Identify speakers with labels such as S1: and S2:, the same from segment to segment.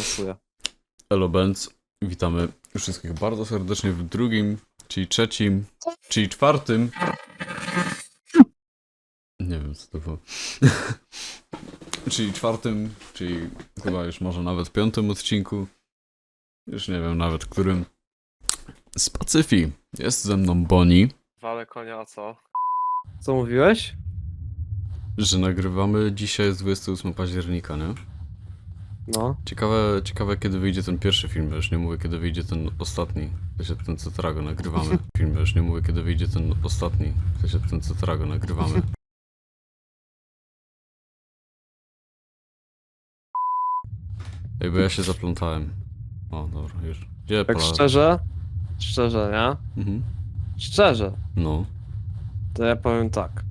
S1: pasuje.
S2: Elo Benz, witamy wszystkich bardzo serdecznie w drugim, czyli trzecim, czyli czwartym. Nie wiem co to było. czyli czwartym, czyli chyba już może nawet piątym odcinku. Już nie wiem nawet którym. Z Pacyfii. Jest ze mną Boni,
S1: Wale konia, a co? Co mówiłeś?
S2: że nagrywamy dzisiaj jest 28 października, nie?
S1: No.
S2: Ciekawe, ciekawe kiedy wyjdzie ten pierwszy film, już nie mówię kiedy wyjdzie ten ostatni. W sensie ten co teraz go nagrywamy. Film, już nie mówię kiedy wyjdzie ten ostatni. W sensie ten co teraz go nagrywamy. Ej, bo ja się zaplątałem. O, dobra, już. Gdzie
S1: Tak
S2: pala?
S1: szczerze? Szczerze, nie?
S2: Mhm.
S1: Szczerze.
S2: No.
S1: To ja powiem tak.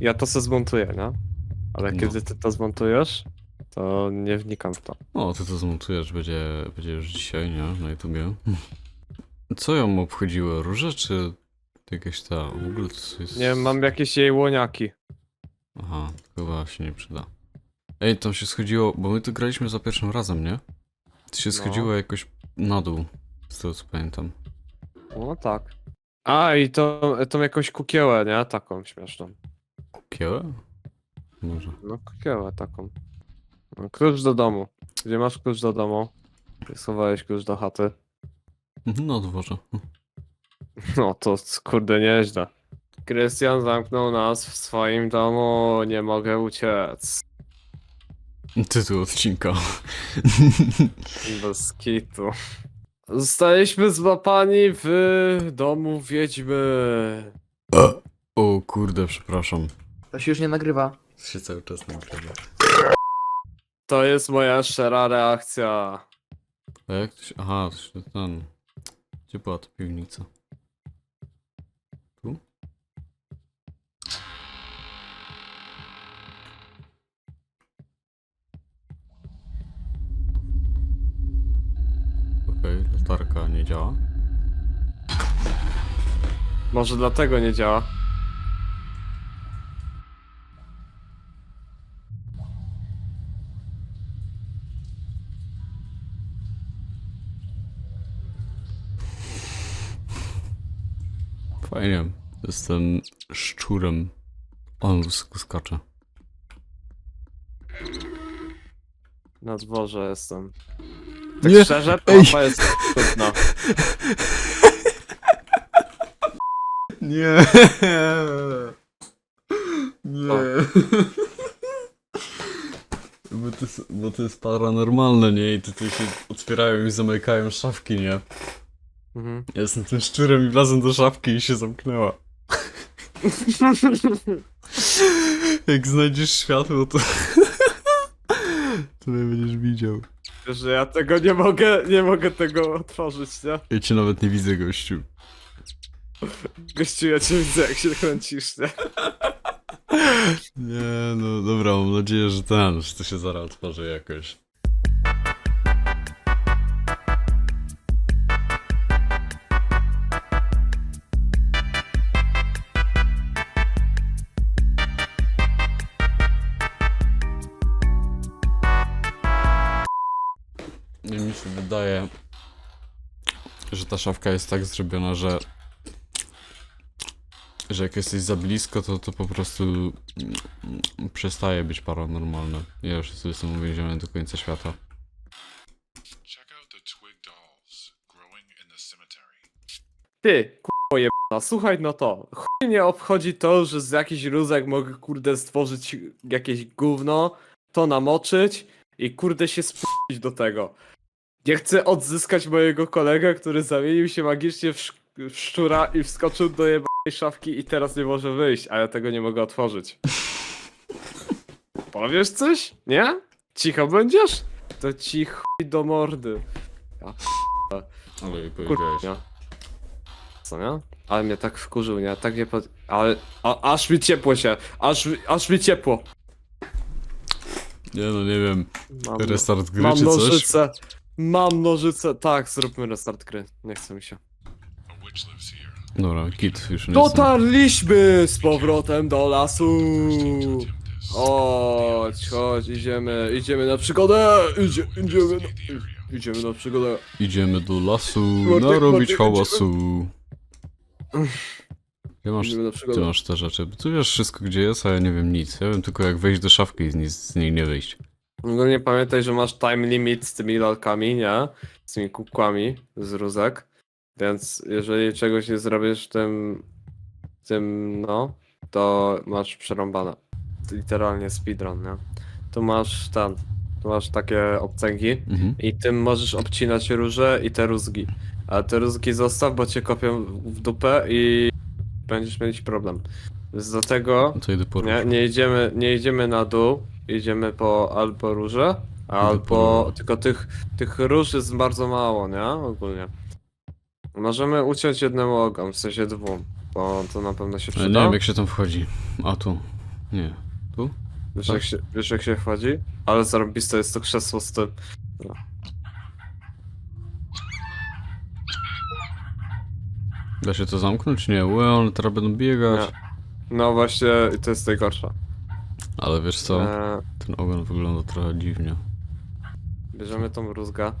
S1: Ja to se zmontuję, nie? Ale
S2: No.
S1: kiedy ty to zmontujesz, to nie wnikam w to.
S2: O, ty to zmontujesz, będzie, będzie już dzisiaj, nie? Na YouTubie. Co ją obchodziło? Róże czy jakieś ta... W ogóle to jest...
S1: Nie mam jakieś jej łoniaki.
S2: Aha, chyba się nie przyda. Ej, tam się schodziło, bo my tu graliśmy za pierwszym razem, nie? To się
S1: No.
S2: schodziło jakoś na dół, z tego co pamiętam.
S1: No tak. A, i to, tą jakąś kukiełę, nie? Taką śmieszną.
S2: Kukiełę? Może.
S1: No, kukiełę taką. No, klucz do domu. Gdzie masz klucz do domu? Schowałeś klucz do chaty.
S2: Na dworze.
S1: No to kurde nieźle. Krystian zamknął nas w swoim domu, nie mogę uciec.
S2: Tytuł odcinka.
S1: Bez kitu. Zostaliśmy złapani w domu wiedźmy.
S2: o kurde, przepraszam.
S3: To się już nie nagrywa.
S2: To się cały czas nagrywa.
S1: To jest moja szczera reakcja.
S2: A jak to się... Aha, to się ten... Gdzie była ta piwnica? Tu? Okej, latarka nie działa.
S1: Może dlatego nie działa.
S2: Fajnie. Jestem szczurem. On sk- skacze.
S1: Na dworze jestem. Tak
S2: Nie,
S1: szczerze,
S2: ej.
S1: mapa jest trudna.
S2: Nie. Nie. Bo to, jest, bo to jest paranormalne, nie? I tutaj się otwierają i zamykają szafki, nie?
S1: Mhm.
S2: Ja jestem tym szczurem i wlazłem do szafki i się zamknęła. Jak znajdziesz światło, to... to mnie będziesz widział.
S1: Że ja tego nie mogę, nie mogę tego otworzyć, nie?
S2: Ja cię nawet nie widzę, gościu.
S1: Gościu, ja cię widzę jak się kręcisz, nie?
S2: Nie, no dobra, mam nadzieję, że ten, że to się zaraz otworzy jakoś. Wydaje, że ta szafka jest tak zrobiona, że że jak jesteś za blisko, to to po prostu przestaje być paranormalne. Ja już jestem uwięziony do końca świata.
S4: Check out the twig dolls growing in the cemetery.
S1: Ty, kurwa jebana, słuchaj no to. Chuj nie obchodzi to, że z jakichś rózek mogę kurde stworzyć jakieś gówno, to namoczyć i kurde się spuścić do tego. Nie chcę odzyskać mojego kolegę, który zamienił się magicznie w, sz w szczura i wskoczył do jebanej szafki i teraz nie może wyjść, a ja tego nie mogę otworzyć. Powiesz coś? Nie? Cicho będziesz? To ci chuj do mordy. Ja
S2: Ale jej powiedziałeś.
S1: Co nie? Ale mnie tak wkurzył, nie? Tak nie pod... Ale... A, aż mi ciepło się! Aż, aż mi ciepło!
S2: Nie no, nie wiem.
S1: Mam,
S2: Restart gry
S1: mam
S2: czy coś?
S1: nożyce! Mam nożyce! Tak, zróbmy restart gry. Nie chce mi się.
S2: Dobra, kit już nie.
S1: Dotarliśmy z powrotem do lasu! Chodź, chodź, idziemy, idziemy na przygodę! Idzie, idziemy na, idziemy na przygodę.
S2: Idziemy do lasu,
S1: Bartek,
S2: narobić
S1: Bartek,
S2: hałasu. Gdzie masz,
S1: Idziemy na
S2: ty
S1: przygodę.
S2: masz te rzeczy? Ty wiesz wszystko gdzie jest, a ja nie wiem nic. Ja wiem tylko jak wejść do szafki i z, nic, z niej nie wyjść.
S1: Ogólnie pamiętaj, że masz time limit z tymi lalkami, nie? Z tymi kukłami z rózek. Więc jeżeli czegoś nie zrobisz w tym, tym, no, to masz przerąbane. Literalnie speedrun, nie? Tu masz ten, tu masz takie obcęgi
S2: Mhm.
S1: i tym możesz obcinać róże i te rózgi. A te rózgi zostaw, bo cię kopią w dupę i będziesz mieć problem. Więc dlatego
S2: No
S1: nie, nie idziemy, nie idziemy na dół, idziemy po albo róże, albo tylko tych, tych róż jest bardzo mało, nie? Ogólnie. Możemy uciąć jednemu ogon, w sensie dwóm, bo to na pewno się
S2: Ale nie
S1: przyda.
S2: wiem jak się tam wchodzi. A tu. Nie. Tu?
S1: wiesz,
S2: tak.
S1: jak się, wiesz jak się wchodzi? Ale zarobiste jest to krzesło z tym.
S2: Da się to zamknąć? Nie. One teraz będą biegać.
S1: No właśnie, i to jest najgorsze.
S2: Ale wiesz co?
S1: E,
S2: Ten ogon wygląda trochę dziwnie.
S1: bierzemy tą rózgę,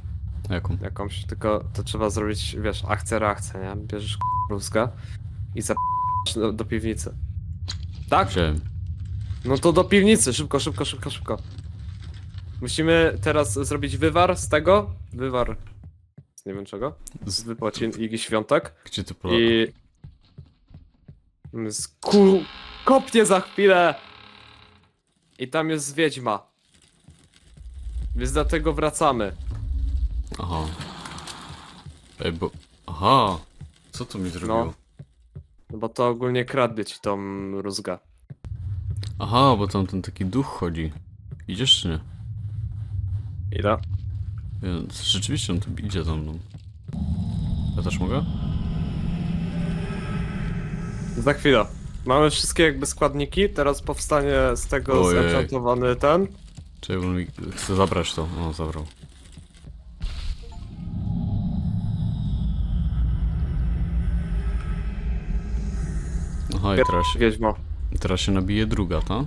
S2: Jaką?
S1: jakąś, tylko to trzeba zrobić, wiesz, akcja, reakcja, nie? Bierzesz rózgę i zap... do, do piwnicy. Tak?
S2: Wziąłem.
S1: No to do piwnicy, szybko, szybko, szybko, szybko. Musimy teraz zrobić wywar z tego. Wywar. Z nie wiem czego. Z
S2: Z...
S1: wypłacin Igi Świątek.
S2: Gdzie ty pola...
S1: I. Z ku... Kopnie za chwilę! I tam jest wiedźma. Więc dlatego wracamy.
S2: Aha. Ej, bo... Aha! Co to mi zrobiło?
S1: No bo to ogólnie kradnie ci tą rózgę.
S2: Aha, bo tam ten taki duch chodzi. Idziesz czy nie?
S1: Ile?
S2: Więc rzeczywiście on tu idzie za mną. Ja też mogę?
S1: Za chwilę. Mamy wszystkie jakby składniki, teraz powstanie z tego
S2: Ojej.
S1: zenchantowany ten.
S2: Czy on mi chce zabrać to? O, zabrał. Aha, i teraz się,
S1: Wiedźmo.
S2: teraz się nabije druga, ta?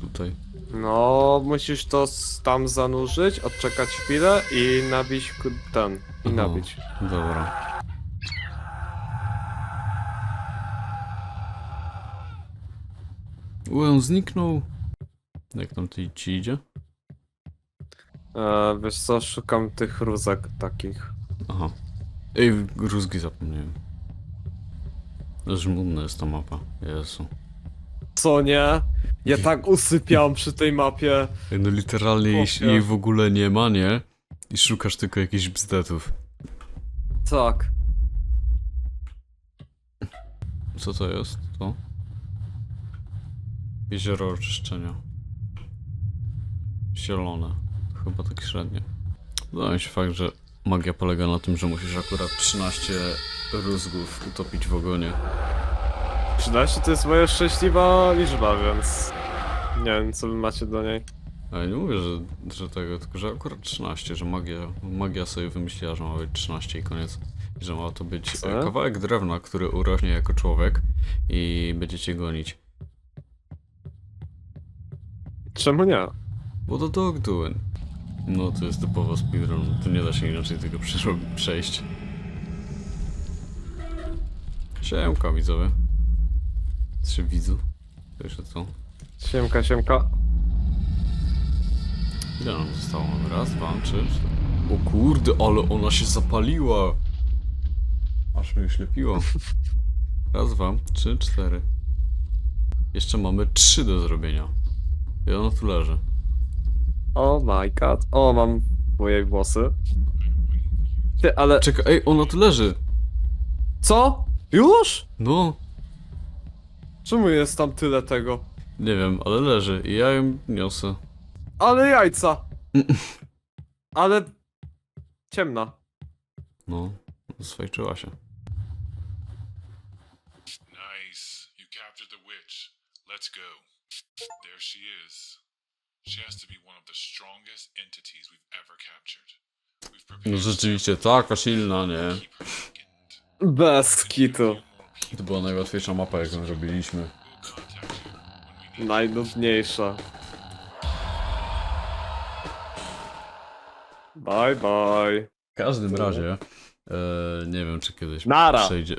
S2: Tutaj.
S1: No, musisz to s- tam zanurzyć, odczekać chwilę i nabić k- ten. I
S2: Aha.
S1: nabić.
S2: Dobra. On zniknął. Jak tam ty, ci idzie?
S1: E, wiesz co, szukam tych rózek takich.
S2: Aha. Ej, rózgi zapomniałem. Żmudna jest ta mapa. Jezu.
S1: Co nie? Ja tak usypiam przy tej mapie.
S2: Ej, no literalnie jej,
S1: Chłopie.
S2: jej w ogóle nie ma, nie? I szukasz tylko jakichś bzdetów.
S1: Tak.
S2: Co to jest? To? Jezioro oczyszczenia. Zielone. Chyba tak średnio. Wydaje mi się fakt, że magia polega na tym, że musisz akurat 13 rózgów utopić w ogonie.
S1: 13 to jest moja szczęśliwa liczba, więc nie wiem co wy macie do niej.
S2: Ale nie mówię, że, że tego, tylko że akurat 13, że magia, magia sobie wymyśliła, że ma być 13 i koniec. I że ma to być
S1: Co?
S2: kawałek drewna, który urośnie jako człowiek i będzie cię gonić.
S1: Czemu nie?
S2: What the dog doing? No to jest typowo speedrun, to nie da się inaczej tego przejść. Siemka widzowie. Trzy widzu. To jeszcze co?
S1: Siemka, siemka.
S2: Ile nam zostało? Raz, dwa, trzy, cztery. O kurde, ale ona się zapaliła! Aż mnie ślepiło. Raz, dwa, trzy, cztery. Jeszcze mamy trzy do zrobienia. I ona tu leży.
S1: Oh my god. O, mam moje włosy. Ty, ale...
S2: Czekaj, ej, ona tu leży!
S1: Co? Już?
S2: No,
S1: Czemu jest tam tyle tego?
S2: nie wiem, ale leży i ja ją niosę.
S1: Ale jajca! Ale... Ciemna.
S2: No, swajczyła się.
S4: Nice. You captured the witch. Let's go. There she is.
S2: No rzeczywiście, taka silna, nie?
S1: Bez kitu.
S2: To była najłatwiejsza mapa, jaką robiliśmy.
S1: Najnudniejsza. Bye bye.
S2: W każdym razie, e, nie wiem czy kiedyś
S1: Nara.
S2: przejdzie.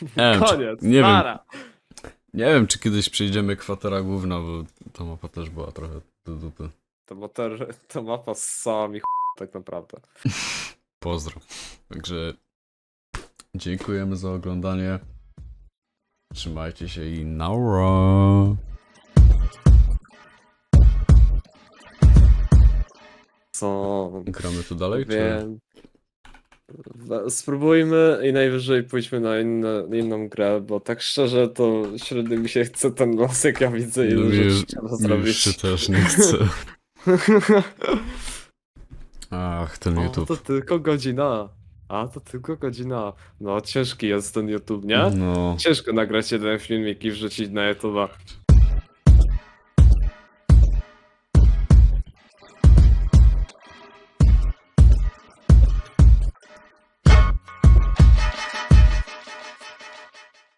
S2: Nie wiem, czy,
S1: Koniec.
S2: nie wiem,
S1: Nara.
S2: Nie wiem czy kiedyś przejdziemy kwatera główna, bo ta mapa też była trochę do dupy.
S1: To, motor, to mapa z sami ch... tak naprawdę.
S2: Pozdro. Także dziękujemy za oglądanie. Trzymajcie się i naura.
S1: Co?
S2: Gramy tu dalej, czy?
S1: Wiem. We- Spróbujmy i najwyżej pójdźmy na inne, inną grę, bo tak szczerze to średnio mi się chce ten los, jak ja widzę, ile
S2: No
S1: rzeczy trzeba
S2: Mi już
S1: zrobić.
S2: się też nie chce. Ach, ten
S1: O,
S2: YouTube.
S1: to tylko godzina. A, to tylko godzina. No, ciężki jest ten YouTube, nie?
S2: No.
S1: Ciężko nagrać jeden filmik i wrzucić na YouTube'a.